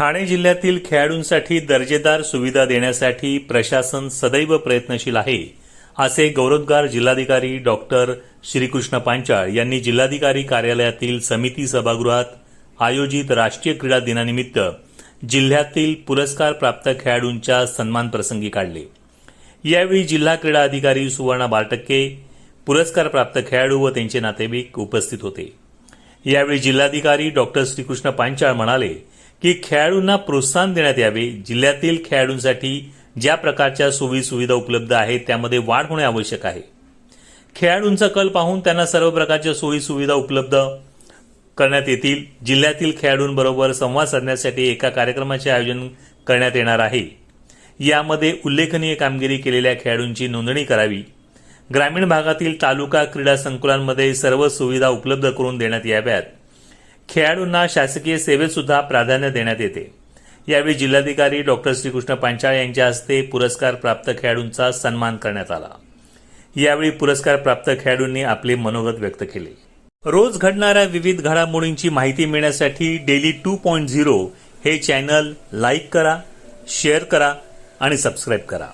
ठाणे जिल्ह्यातील खेळाडूंसाठी दर्जेदार सुविधा देण्यासाठी प्रशासन सदैव प्रयत्नशील आहे असे गौरवगार जिल्हाधिकारी डॉक्टर श्रीकृष्ण पांचाळ यांनी जिल्हाधिकारी कार्यालयातील समिती सभागृहात आयोजित राष्ट्रीय क्रीडा दिनानिमित्त जिल्ह्यातील पुरस्कार प्राप्त खेळाडूंच्या सन्मान प्रसंगी काढले. यावेळी जिल्हा क्रीडा अधिकारी सुवर्णा बालटक्के पुरस्कार प्राप्त खेळाडू व त्यांचे नातेवाईक उपस्थित होते. यावेळी जिल्हाधिकारी डॉक्टर श्रीकृष्ण पांचाळ म्हणाले की खेळाडूंना प्रोत्साहन देण्यात यावे. जिल्ह्यातील खेळाडूंसाठी ज्या प्रकारच्या सोयी सुविधा उपलब्ध आहेत त्यामध्ये वाढ होणे आवश्यक आहे. खेळाडूंचा कल पाहून त्यांना सर्व प्रकारच्या सोयी सुविधा उपलब्ध करण्यात येतील. जिल्ह्यातील खेळाडूंबरोबर संवाद साधण्यासाठी एका कार्यक्रमाचे आयोजन करण्यात येणार आहे. यामध्ये उल्लेखनीय कामगिरी केलेल्या खेळाडूंची नोंदणी करावी. ग्रामीण भागातील तालुका क्रीडा संकुलांमध्ये सर्व सुविधा उपलब्ध करून देण्यात याव्यात. खेळाडूंना शासकीय सेवेत सुद्धा प्राधान्य देण्यात येते. यावेळी जिल्हाधिकारी डॉक्टर श्रीकृष्ण पांचाळ यांच्या हस्ते पुरस्कार प्राप्त खेळाडूंचा सन्मान करण्यात आला. यावेळी पुरस्कार प्राप्त खेळाडूंनी आपले मनोगत व्यक्त केले. रोज घडणाऱ्या विविध घडामोडींची माहिती मिळण्यासाठी डेली टू पॉईंट झिरो हे चॅनल लाईक करा शेअर करा आणि सबस्क्राईब करा.